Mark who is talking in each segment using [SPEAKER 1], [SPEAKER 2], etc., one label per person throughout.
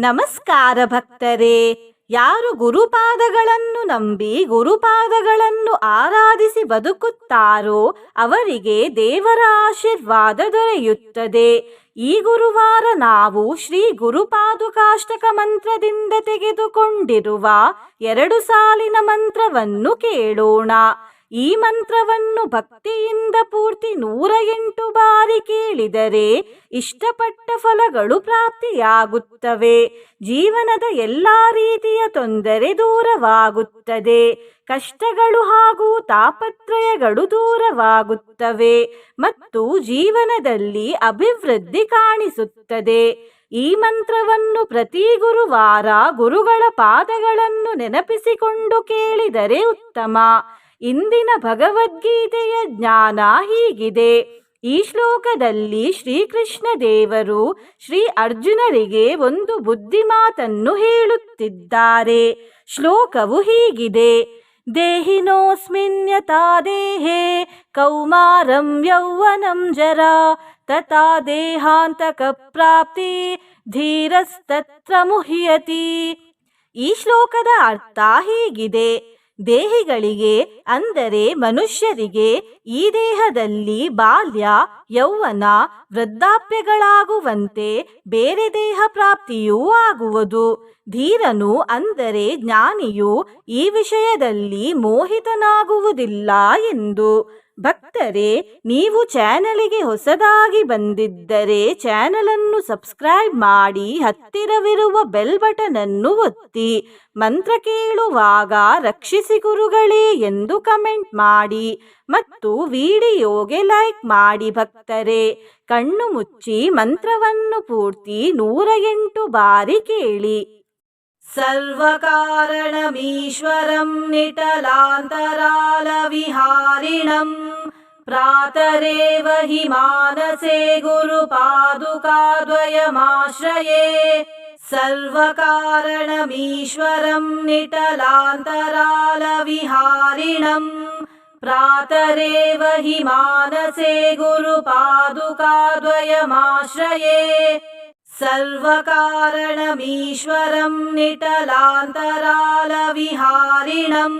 [SPEAKER 1] ನಮಸ್ಕಾರ ಭಕ್ತರೇ. ಯಾರು ಗುರುಪಾದಗಳನ್ನು ನಂಬಿ ಗುರುಪಾದಗಳನ್ನು ಆರಾಧಿಸಿ ಬದುಕುತ್ತಾರೋ ಅವರಿಗೆ ದೇವರ ಆಶೀರ್ವಾದ ದೊರೆಯುತ್ತದೆ. ಈ ಗುರುವಾರ ನಾವು ಶ್ರೀ ಗುರುಪಾದುಕಾಷ್ಟಕ ಮಂತ್ರದಿಂದ ತೆಗೆದುಕೊಂಡಿರುವ ಎರಡು ಸಾಲಿನ ಮಂತ್ರವನ್ನು ಕೇಳೋಣ. ಈ ಮಂತ್ರವನ್ನು ಭಕ್ತಿಯಿಂದ ಪೂರ್ತಿ ನೂರ ಎಂಟು ಬಾರಿ ಕೇಳಿದರೆ ಇಷ್ಟಪಟ್ಟ ಫಲಗಳು ಪ್ರಾಪ್ತಿಯಾಗುತ್ತವೆ. ಜೀವನದ ಎಲ್ಲ ರೀತಿಯ ತೊಂದರೆ ದೂರವಾಗುತ್ತದೆ. ಕಷ್ಟಗಳು ಹಾಗೂ ತಾಪತ್ರಯಗಳು ದೂರವಾಗುತ್ತವೆ ಮತ್ತು ಜೀವನದಲ್ಲಿ ಅಭಿವೃದ್ಧಿ ಕಾಣಿಸುತ್ತದೆ. ಈ ಮಂತ್ರವನ್ನು ಪ್ರತಿ ಗುರುವಾರ ಗುರುಗಳ ಪಾದಗಳನ್ನು ನೆನಪಿಸಿಕೊಂಡು ಕೇಳಿದರೆ ಉತ್ತಮ. ಇಂದಿನ ಭಗವದ್ಗೀತೆಯ ಜ್ಞಾನ ಹೀಗಿದೆ. ಈ ಶ್ಲೋಕದಲ್ಲಿ ಶ್ರೀಕೃಷ್ಣ ದೇವರು ಶ್ರೀ ಅರ್ಜುನರಿಗೆ ಒಂದು ಬುದ್ಧಿಮಾತನ್ನು ಹೇಳುತ್ತಿದ್ದಾರೆ. ಶ್ಲೋಕವು ಹೀಗಿದೆ. ದೇಹಿನೋಸ್ಮಿನ್ಯತಾ ದೇಹೇ, ಕೌಮಾರಂ ಯೌವನಂ ಜರ, ತಥಾ ದೇಹಾಂತಕ ಪ್ರಾಪ್ತಿ, ಧೀರಸ್ತತ್ರ ಮುಹಿಯತಿ. ಈ ಶ್ಲೋಕದ ಅರ್ಥ ಹೀಗಿದೆ. ದೇಹಿಗಳಿಗೆ, ಅಂದರೆ ಮನುಷ್ಯರಿಗೆ, ಈ ದೇಹದಲ್ಲಿ ಬಾಲ್ಯ, ಯೌವನ ವೃದ್ಧಾಪ್ಯಗಳಾಗುವಂತೆ ಬೇರೆ ದೇಹ ಪ್ರಾಪ್ತಿಯೂ ಆಗುವುದು. ಧೀರನು, ಅಂದರೆ ಜ್ಞಾನಿಯು, ಈ ವಿಷಯದಲ್ಲಿ ಮೋಹಿತನಾಗುವುದಿಲ್ಲ ಎಂದು ಭಕ್ತರೇ, ನೀವು ಚಾನಲಿಗೆ ಹೊಸದಾಗಿ ಬಂದಿದ್ದರೆ ಚಾನಲನ್ನು ಸಬ್ಸ್ಕ್ರೈಬ್ ಮಾಡಿ ಹತ್ತಿರವಿರುವ ಬೆಲ್ ಬಟನ್ ಅನ್ನು ಒತ್ತಿ, ಮಂತ್ರ ಕೇಳುವಾಗ ರಕ್ಷಿಸಿ ಗುರುಗಳೇ ಎಂದು ಕಮೆಂಟ್ ಮಾಡಿ ಮತ್ತು ವಿಡಿಯೋಗೆ ಲೈಕ್ ಮಾಡಿ ಭಕ್ತರೇ, ಕಣ್ಣು ಮುಚ್ಚಿ ಮಂತ್ರವನ್ನು ಪೂರ್ತಿ ನೂರ ಎಂಟು ಬಾರಿ ಕೇಳಿ. सर्वकारणमीश्वरं निटलान्तरालविहारिणं प्रातरेव हि मानसे गुरुपादुकाद्वयमाश्रये सर्वकारणमीश्वरं निटलान्तरालविहारिणं प्रातरेव हि मानसे गुरुपादुकाद्वयमाश्रये सर्वकारणमीश्वरं निटलान्तरालविहारिणं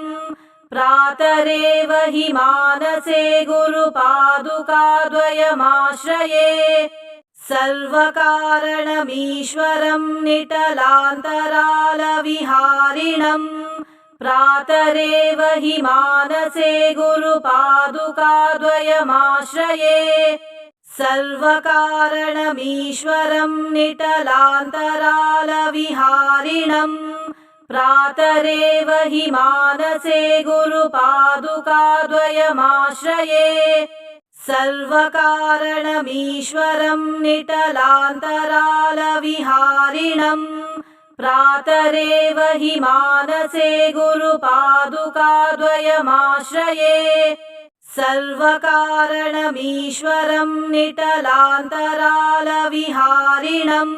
[SPEAKER 1] प्रातरेव हि मानसे गुरुपादुकाद्वयमाश्रये सर्वकारणमीश्वरं निटलान्तरालविहारिणं प्रातरेव हि मानसे गुरुपादुकाद्वयमाश्रये सर्वकारणमीश्वरं निटलान्तरालविहारिणं प्रातरेव हि मानसे गुरुपादुकाद्वयमाश्रये सर्वकारणमीश्वरं निटलान्तरालविहारिणं प्रातरेव हि मानसे गुरुपादुकाद्वयमाश्रये सर्वकारणमीश्वरं निटलान्तरालविहारिणं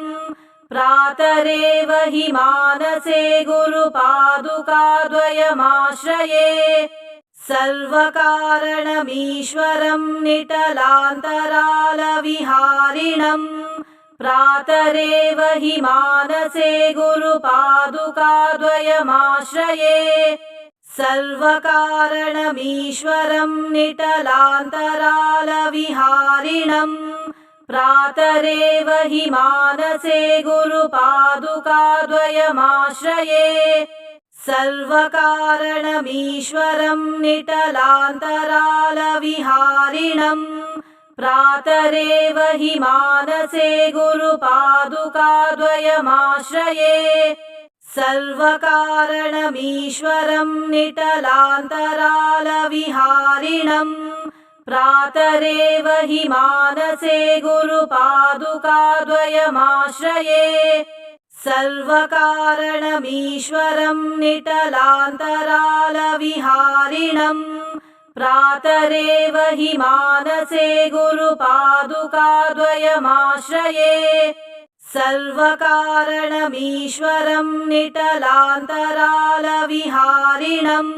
[SPEAKER 1] प्रातरेव हि मानसे गुरुपादुकाद्वयमाश्रये सर्वकारणमीश्वरं निटलान्तरालविहारिणं प्रातरेव हि मानसे गुरुपादुकाद्वयमाश्रये सर्वकारणमीश्वरं निटलान्तरालविहारिणं प्रातरेव हि मानसे गुरुपादुकाद्वयमाश्रये सर्वकारणमीश्वरं निटलान्तरालविहारिणं प्रातरेव हि मानसे गुरुपादुकाद्वयमाश्रये सर्वकारणमीश्वरं निटलान्तरालविहारिणं प्रातरेव हि मानसे गुरुपादुकाद्वयमाश्रये सर्वकारणमीश्वरं निटलान्तरालविहारिणं प्रातरेव हि मानसे गुरुपादुकाद्वयमाश्रये सर्वकारणमीश्वरं निटलान्तरालविहारिणं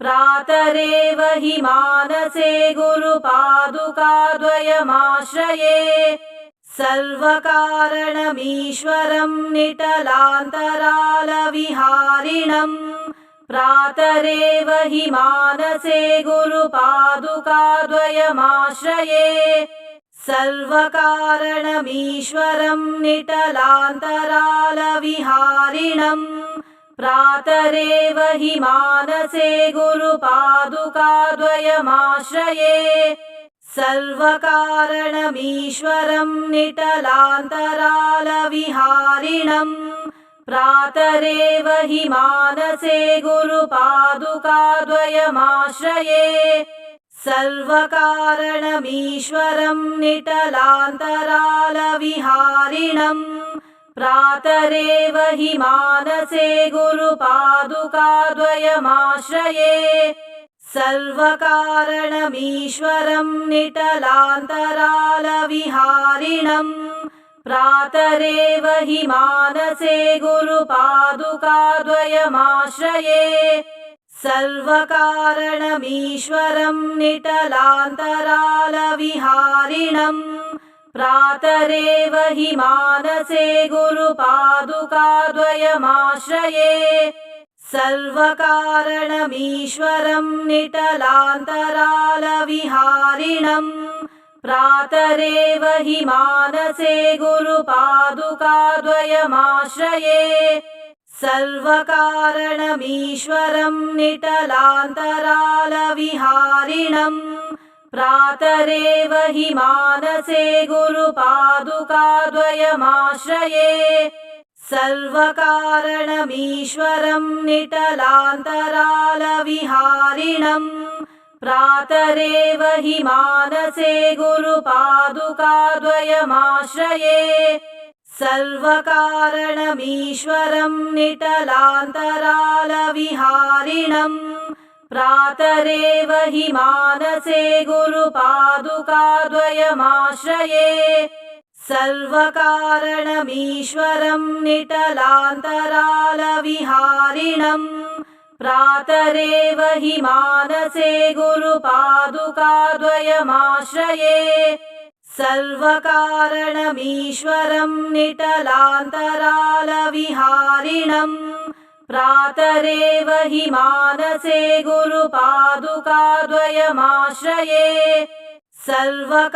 [SPEAKER 1] प्रातरेव हि मानसे गुरुपादुकाद्वयमाश्रये सर्वकारणमीश्वरं निटलान्तरालविहारिणम् प्रातरेव हि मानसे गुरुपादुकाद्वयमाश्रये सर्वकारणमीश्वरं निटलान्तरालविहारिणम् प्रातरेव हि मानसे गुरुपादुकाद्वयमाश्रये सर्वकारणमीश्वरं निटलान्तरालविहारिणम् प्रातरेव हि मानसे गुरुपादुकाद्वयमाश्रये सर्वकारणमीश्वरं निटलान्तरालविहारिणम् प्रातरेव हि मानसे गुरुपादुकाद्वयमाश्रये सर्वकारणमीश्वरं निटलान्तरालविहारिणम् प्रातरेव हि मानसे गुरुपादुकाद्वयमाश्रये सर्वकारणमीश्वरं निटलान्तरालविहारिणम् प्रातरेव हि मानसे गुरुपादुकाद्वयमाश्रये सर्वकारणमीश्वरं निटलान्तरालविहारिणम् प्रातरेव हि मानसे गुरुपादुकाद्वयमाश्रये सर्वकारणमीश्वरं निटलान्तरालविहारिणम् प्रातरेव हि मानसे गुरुपादुकाद्वयमाश्रये सर्वकारणमीश्वरं निटलान्तरालविहारिणम् प्रातरेव हि मानसे गुरुपादुकाद्वयमाश्रये सर्वकारणमीश्वरं निटलान्तरालविहारिणम् प्रातरेव हि मानसे गुरुपादुकाद्वयमाश्रये सर्वकारणमीश्वरं निटलान्तरालविहारिणम् प्रातरेव हि मानसे गुरुपादुकाद्वयमाश्रये सर्वकारणमीश्वरं निटलान्तरालविहारिणम् प्रातरेव हि मानसे गुरुपादुकाद्वयमाश्रये सर्वकारणमीश्वरं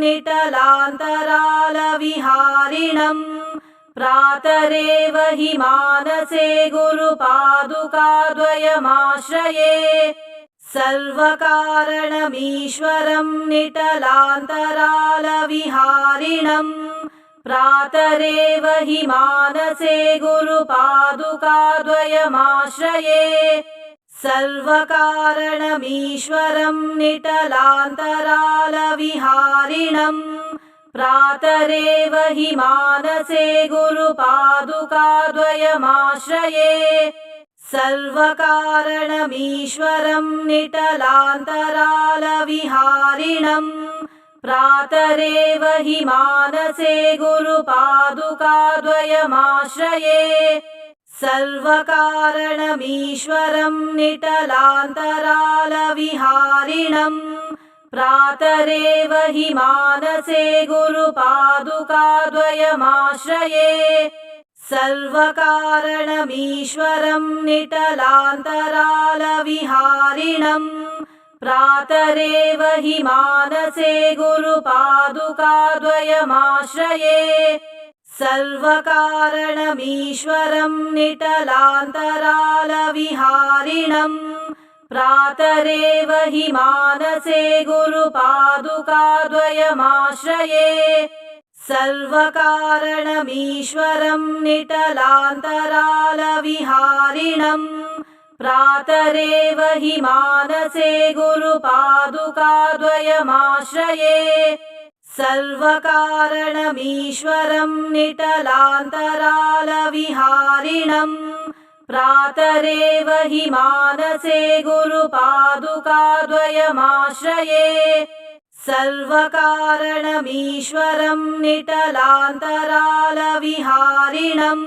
[SPEAKER 1] निटलान्तरालविहारिणम् प्रातरेव हि मानसे गुरुपादुकाद्वयमाश्रये सर्वकारणमीश्वरं निटलान्तरालविहारिणम् प्रातरेव हि मानसे गुरुपादुकाद्वयमाश्रये सर्वकारणमीश्वरं निटलान्तरालविहारिणम् प्रातरेव हि मानसे गुरुपादुकाद्वयमाश्रये सर्वकारणमीश्वरं निटलान्तरालविहारिणम् प्रातरेव हि मानसे गुरुपादुकाद्वयमाश्रये सर्वकारणमीश्वरं निटलान्तरालविहारिणम् प्रातरेव हि मानसे गुरुपादुकाद्वयमाश्रये सर्वकारणमीश्वरं निटलान्तरालविहारिणम् प्रातरेव हि मानसे गुरुपादुकाद्वयमाश्रये सर्वकारणमीश्वरं निटलान्तरालविहारिणम् प्रातरेव हि मानसे गुरुपादुकाद्वयमाश्रये सर्वकारणमीश्वरं निटलान्तरालविहारिणम् प्रातरेव हि मानसे गुरुपादुकाद्वयमाश्रये सर्वकारणमीश्वरं निटलान्तरालविहारिणम् प्रातरेव हि मानसे गुरुपादुकाद्वयमाश्रये सर्वकारणमीश्वरं निटलान्तरालविहारिणम्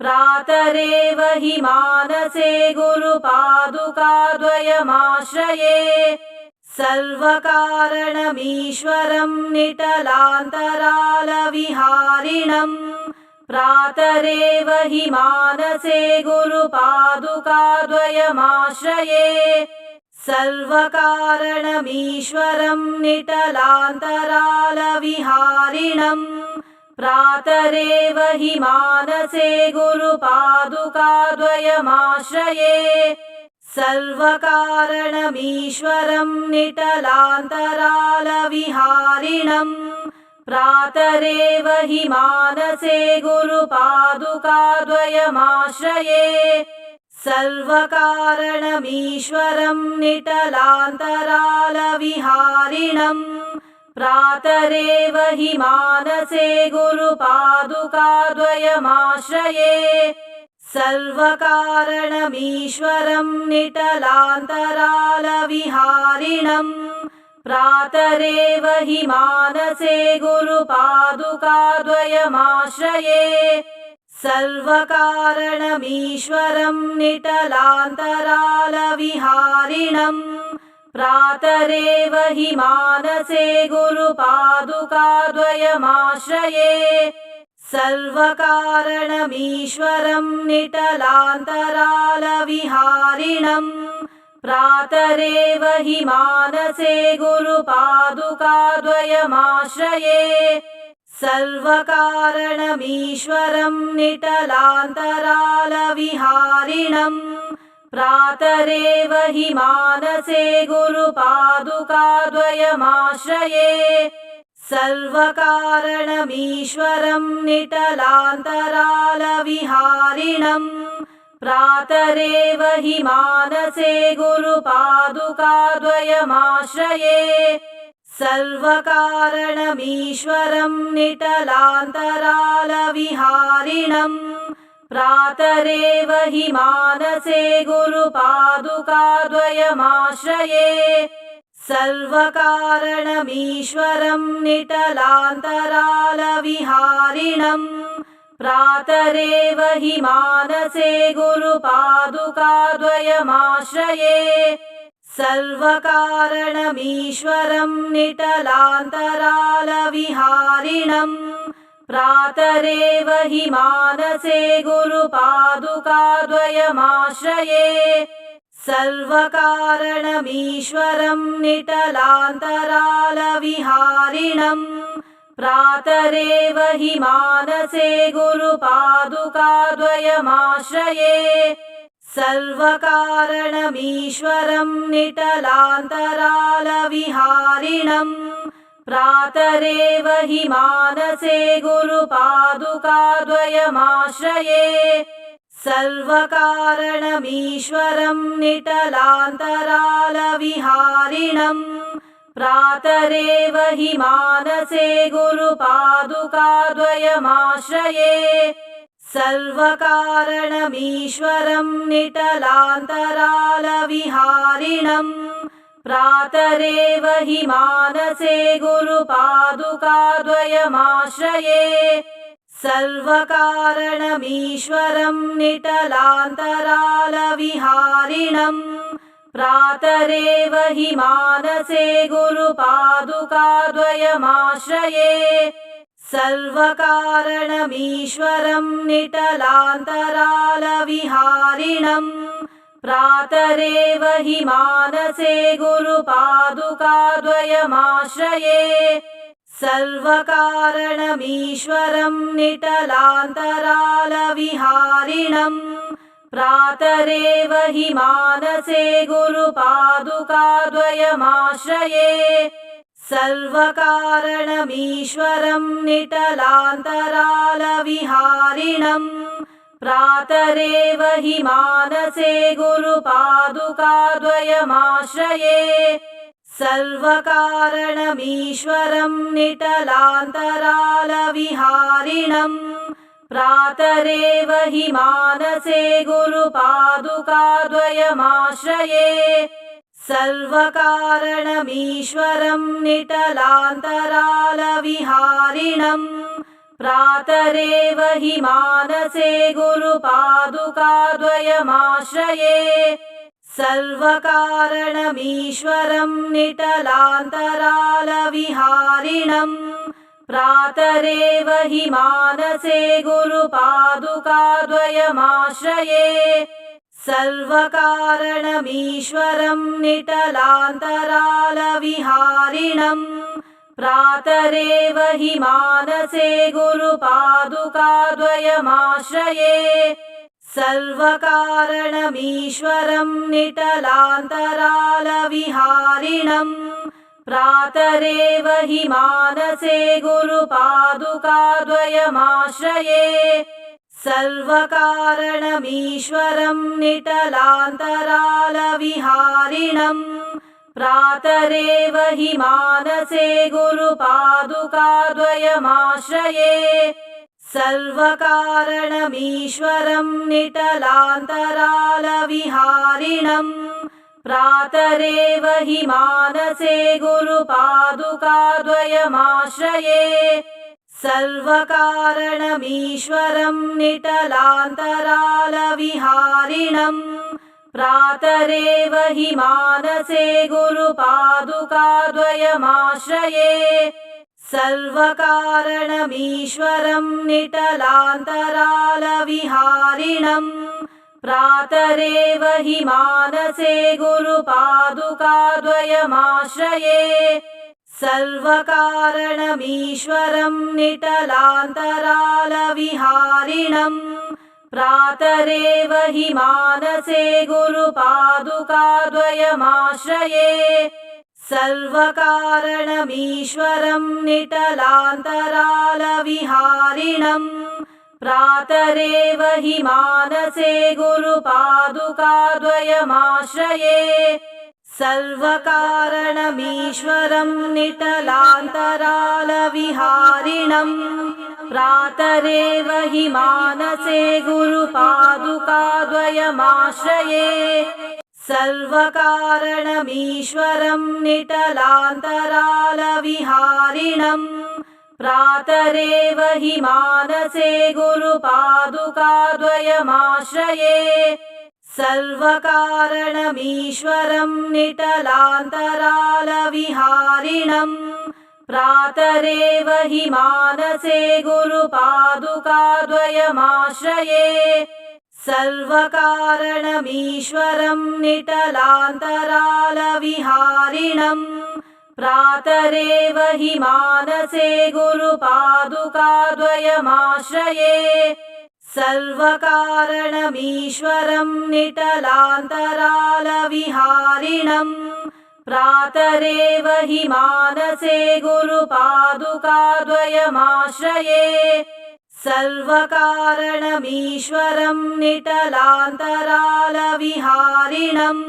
[SPEAKER 1] प्रातरेव हि मानसे गुरुपादुकाद्वयमाश्रये सर्वकारणमीश्वरं निटलान्तरालविहारिणम् प्रातरेव हि मानसे गुरुपादुकाद्वयमाश्रये सर्वकारणमीश्वरं निटलान्तरालविहारिणम् प्रातरेव हि मानसे गुरुपादुकाद्वयमाश्रये सर्वकारणमीश्वरं निटलान्तरालविहारिणम् प्रातरेव हि मानसे गुरुपादुकाद्वयमाश्रये सर्वकारणमीश्वरं निटलान्तरालविहारिणम् प्रातरेव हि मानसे गुरुपादुकाद्वयमाश्रये सर्वकारणमीश्वरं निटलान्तरालविहारिणम् प्रातरेव हि मानसे गुरुपादुकाद्वयमाश्रये सर्वकारणमीश्वरं निटलान्तरालविहारिणम् प्रातरेव हि मानसे गुरुपादुकाद्वयमाश्रये सर्वकारणमीश्वरं निटलान्तरालविहारिणम् प्रातरेव हि मानसे गुरुपादुकाद्वयमाश्रये सर्वकारणमीश्वरं निटलान्तरालविहारिणम् प्रातरेव हि मानसे गुरुपादुकाद्वयमाश्रये सर्वकारणमीश्वरं निटलान्तरालविहारिणम् प्रातरेव हि मानसे गुरुपादुकाद्वयमाश्रये सर्वकारणमीश्वरं निटलान्तरालविहारिणम् प्रातरेव हि मानसे गुरुपादुकाद्वयमाश्रये सर्वकारणमीश्वरं निटलान्तरालविहारिणम् मानसे गुरुपादुकाद्वयमाश्रये सर्वकारणमीश्वरं निटलान्तरालविहारिणम् प्रातरेव हि मानसे गुरुपादुकाद्वयमाश्रये सर्वकारणमीश्वरं निटलान्तरालविहारिणम् प्रातरेव हि मानसे गुरुपादुकाद्वयमाश्रये सर्वकारणमीश्वरं निटलान्तरालविहारिणम् प्रातरेव हि मानसे गुरुपादुकाद्वयमाश्रये सर्वकारणमीश्वरं निटलान्तरालविहारिणम् प्रातरेव हि मानसे गुरुपादुकाद्वयमाश्रये सर्वकारणमीश्वरं निटलान्तरालविहारिणम् प्रातरेव हि मानसे गुरुपादुकाद्वयमाश्रये सर्वकारणमीश्वरं निटलान्तरालविहारिणम् प्रातरेव हि मानसे गुरुपादुकाद्वयमाश्रये सर्वकारणमीश्वरं निटलान्तरालविहारिणम् प्रातरेव हि मानसे गुरुपादुकाद्वयमाश्रये सर्वकारणमीश्वरं निटलान्तरालविहारिणम् प्रातरेव हि मानसे गुरुपादुकाद्वयमाश्रये सर्वकारणमीश्वरं निटलान्तरालविहारिणम् प्रातरेव हि मानसे गुरुपादुकाद्वयमाश्रये सर्वकारणमीश्वरं निटलान्तरालविहारिणम् मानसे गुरुपादुकाद्वयमाश्रये सर्वकारणमीश्वरं निटलान्तरालविहारिणम् प्रातरेव हि मानसे गुरुपादुकाद्वयमाश्रये सर्वकारणमीश्वरं निटलान्तरालविहारिणम् प्रातरेव हि मानसे गुरुपादुकाद्वयमाश्रये सर्वकारणमीश्वरं निटलान्तरालविहारिणम् प्रातरेव हि मानसे गुरुपादुकाद्वयमाश्रये सर्वकारणमीश्वरं निटलान्तरालविहारिणम् प्रातरेव हि मानसे गुरुपादुकाद्वयमाश्रये सर्वकारणमीश्वरं निटलान्तरालविहारिणम् प्रातरेव हि मानसे गुरुपादुकाद्वयमाश्रये सर्वकारणमीश्वरं निटलान्तरालविहारिणम् प्रातरेव हि मानसे गुरुपादुकाद्वयमाश्रये सर्वकारणमीश्वरं निटलान्तरालविहारिणम् प्रातरेव हि मानसे गुरुपादुकाद्वयमाश्रये सर्वकारणमीश्वरं निटलान्तरालविहारिणम् प्रातरेव हि मानसे गुरुपादुकाद्वयमाश्रये सर्वकारणमीश्वरं निटलान्तरालविहारिणम् प्रातरेव हि मानसे गुरुपादुकाद्वयमाश्रये सर्वकारणमीश्वरं निटलान्तरालविहारिणम् प्रातरेव हि मानसे गुरुपादुकाद्वयमाश्रये सर्वकारणमीश्वरं निटलान्तरालविहारिणम् प्रातरेव हि मानसे गुरुपादुकाद्वयमाश्रये सर्वकारणमीश्वरं निटलान्तरालविहारिणम् प्रातरेव हि मानसे गुरुपादुकाद्वयमाश्रये सर्वकारणमीश्वरं निटलान्तरालविहारिणम् प्रातरेव हि मानसे गुरुपादुकाद्वयमाश्रये सर्वकारणमीश्वरं निटलान्तरालविहारिणम् प्रातरेव हि मानसे गुरुपादुकाद्वयमाश्रये सर्वकारणमीश्वरं निटलान्तरालविहारिणम् प्रातरेव हि मानसे गुरुपादुकाद्वयमाश्रये सर्वकारणमीश्वरं निटलान्तरालविहारिणम्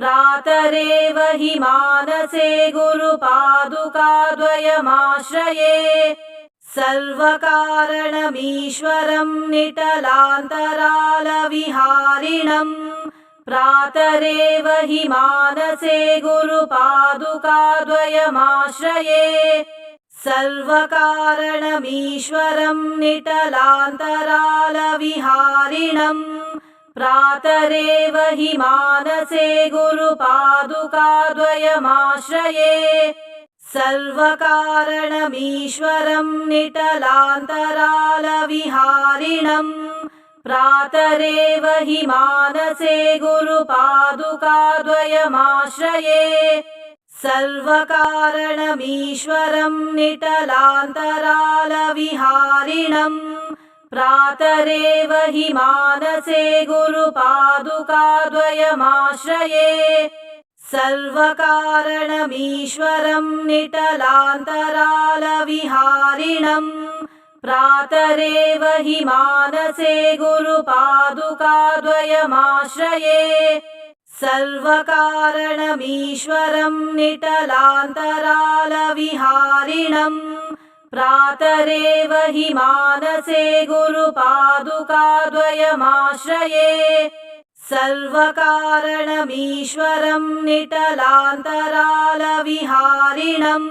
[SPEAKER 1] प्रातरेव हि मानसे गुरुपादुकाद्वयमाश्रये सर्वकारणमीश्वरं निटलान्तरालविहारिणम् प्रातरेव हि मानसे गुरुपादुकाद्वयमाश्रये सर्वकारणमीश्वरं निटलान्तरालविहारिणम् प्रातरेव हि मानसे गुरुपादुकाद्वयमाश्रये सर्वकारणमीश्वरं निटलान्तरालविहारिणम् प्रातरेव हि मानसे गुरुपादुकाद्वयमाश्रये सर्वकारणमीश्वरं निटलान्तरालविहारिणम् प्रातरेव हि मानसे गुरुपादुकाद्वयमाश्रये सर्वकारणमीश्वरं निटलान्तरालविहारिणम् प्रातरेव हि मानसे गुरुपादुकाद्वयमाश्रये सर्वकारणमीश्वरं निटलान्तरालविहारिणम् प्रातरेव हि मानसे गुरुपादुकाद्वयमाश्रये सर्वकारणमीश्वरं निटलान्तरालविहारिणम्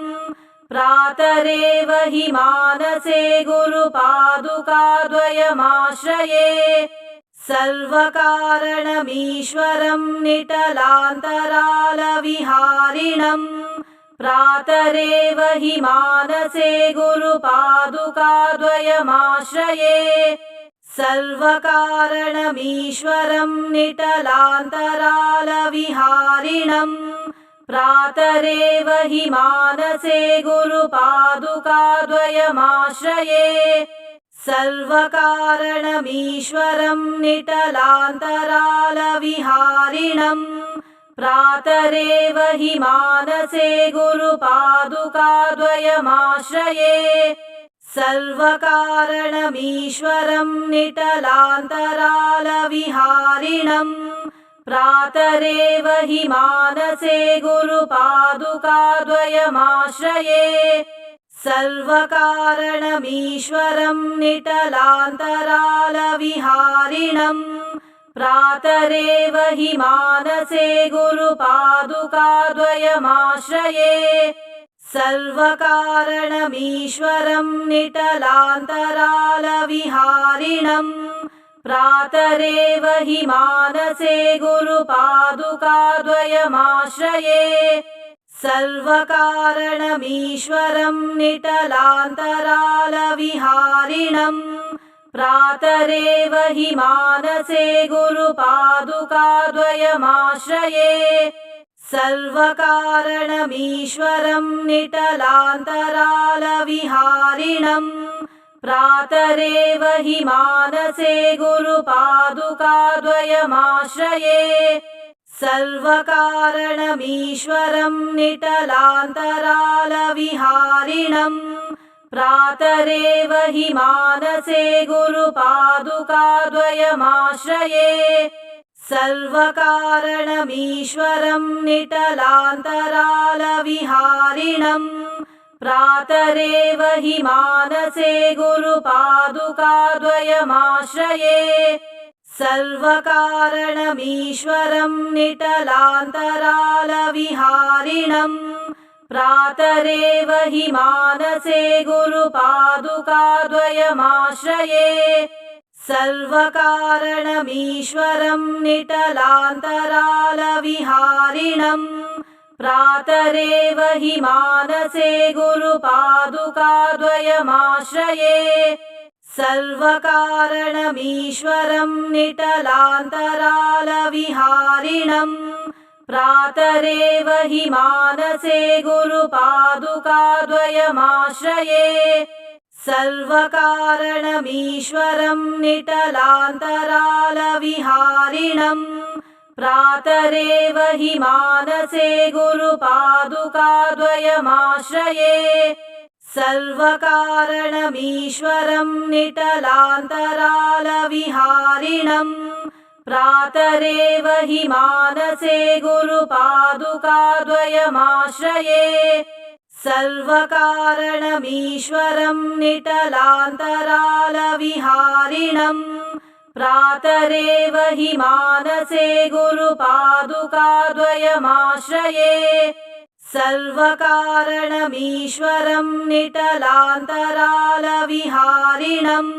[SPEAKER 1] प्रातरेव हि मानसे गुरुपादुकाद्वयमाश्रये सर्वकारणमीश्वरं निटलान्तरालविहारिणम् प्रातरेव हि मानसे गुरुपादुकाद्वयमाश्रये सर्वकारणमीश्वरं निटलान्तरालविहारिणम् प्रातरेव हि मानसे गुरुपादुकाद्वयमाश्रये सर्वकारणमीश्वरं निटलान्तरालविहारिणम् प्रातरेव हि मानसे गुरुपादुकाद्वयमाश्रये सर्वकारणमीश्वरं निटलान्तरालविहारिणम् प्रातरेव हि मानसे गुरुपादुकाद्वयमाश्रये सर्वकारणमीश्वरं निटलान्तरालविहारिणम् प्रातरेव हि मानसे गुरुपादुकाद्वयमाश्रये सर्वकारणमीश्वरं निटलान्तरालविहारिणम् प्रातरेव हि मानसे गुरुपादुकाद्वयमाश्रये सर्वकारणमीश्वरं निटलान्तरालविहारिणम् प्रातरेव हि मानसे गुरुपादुकाद्वयमाश्रये सर्वकारणमीश्वरं निटलान्तरालविहारिणम् प्रातरेव हि मानसे गुरुपादुकाद्वयमाश्रये सर्वकारणमीश्वरं निटलान्तरालविहारिणम् प्रातरेव हि मानसे गुरुपादुकाद्वयमाश्रये सर्वकारणमीश्वरं निटलान्तरालविहारिणम् प्रातरेव हि मानसे गुरुपादुकाद्वयमाश्रये सर्वकारणमीश्वरं निटलान्तरालविहारिणम् प्रातरेव हि मानसे गुरुपादुकाद्वयमाश्रये सर्वकारणमीश्वरं निटलान्तरालविहारिणम् प्रातरेव हि मानसे गुरुपादुकाद्वयमाश्रये सर्वकारणमीश्वरं निटलान्तरालविहारिणम् प्रातरेव हि मानसे गुरुपादुकाद्वयमाश्रये सर्वकारणमीश्वरं निटलान्तरालविहारिणम् प्रातरेव हि मानसे गुरुपादुकाद्वयमाश्रये सर्वकारणमीश्वरं निटलान्तरालविहारिणम् प्रातरेव हि मानसे गुरुपादुकाद्वयमाश्रये सर्वकारणमीश्वरं निटलान्तरालविहारिणम् प्रातरेव हि मानसे गुरुपादुकाद्वयमाश्रये सर्वकारणमीश्वरं निटलान्तरालविहारिणम्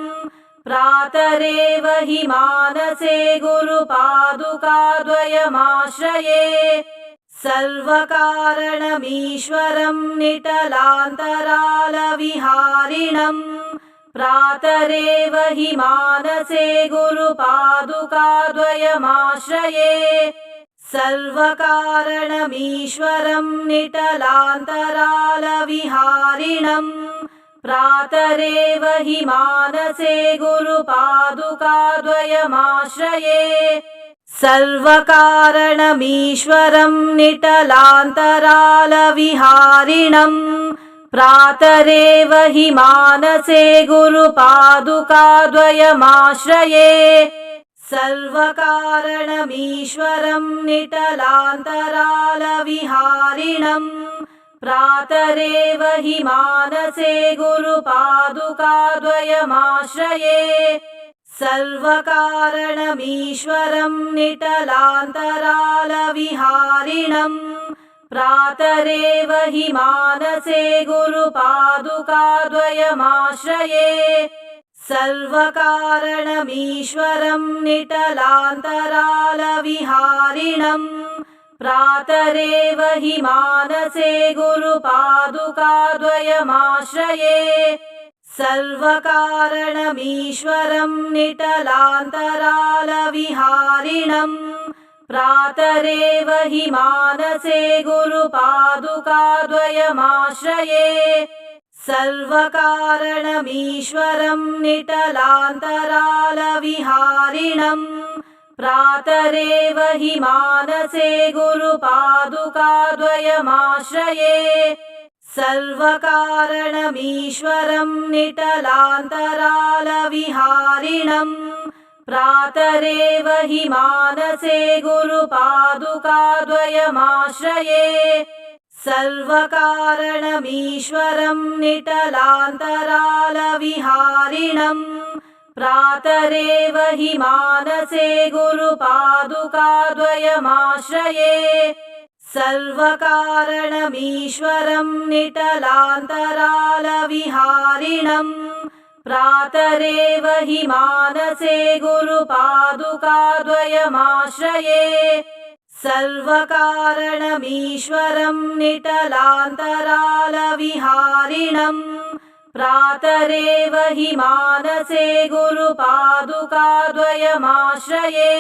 [SPEAKER 1] प्रातरेव हि मानसे गुरुपादुकाद्वयमाश्रये सर्वकारणमीश्वरं निटलान्तरालविहारिणम् प्रातरेव हि मानसे गुरुपादुकाद्वयमाश्रये सर्वकारणमीश्वरं निटलान्तरालविहारिणम् प्रातरेव हि मानसे गुरुपादुकाद्वयमाश्रये सर्वकारणमीश्वरं निटलान्तरालविहारिणम् प्रातरेव हि मानसे गुरुपादुकाद्वयमाश्रये सर्वकारणमीश्वरं निटलान्तरालविहारिणम् प्रातरेव हि मानसे गुरुपादुकाद्वयमाश्रये सर्वकारणमीश्वरं निटलान्तरालविहारिणम् प्रातरेव हि मानसे गुरुपादुकाद्वयमाश्रये सर्वकारणमीश्वरं निटलान्तरालविहारिणम् प्रातरेव हि मानसे गुरुपादुकाद्वयमाश्रये सर्वकारणमीश्वरं निटलान्तरालविहारिणम् प्रातरेव हि मानसे गुरुपादुकाद्वयमाश्रये सर्वकारणमीश्वरं निटलान्तरालविहारिणम् प्रातरेव हि मानसे गुरुपादुकाद्वयमाश्रये सर्वकारणमीश्वरं निटलान्तरालविहारिणम् प्रातरेव हि मानसे गुरुपादुकाद्वयमाश्रये सर्वकारणमीश्वरं निटलान्तरालविहारिणम् प्रातरेव हि मानसे गुरुपादुकाद्वयमाश्रये सर्वकारणमीश्वरं निटलान्तरालविहारिणम् प्रातरेव हि मानसे गुरुपादुकाद्वयमाश्रये सर्वकारणमीश्वरं निटलान्तरालविहारिणम् प्रातरेव हि मानसे गुरुपादुकाद्वयमाश्रये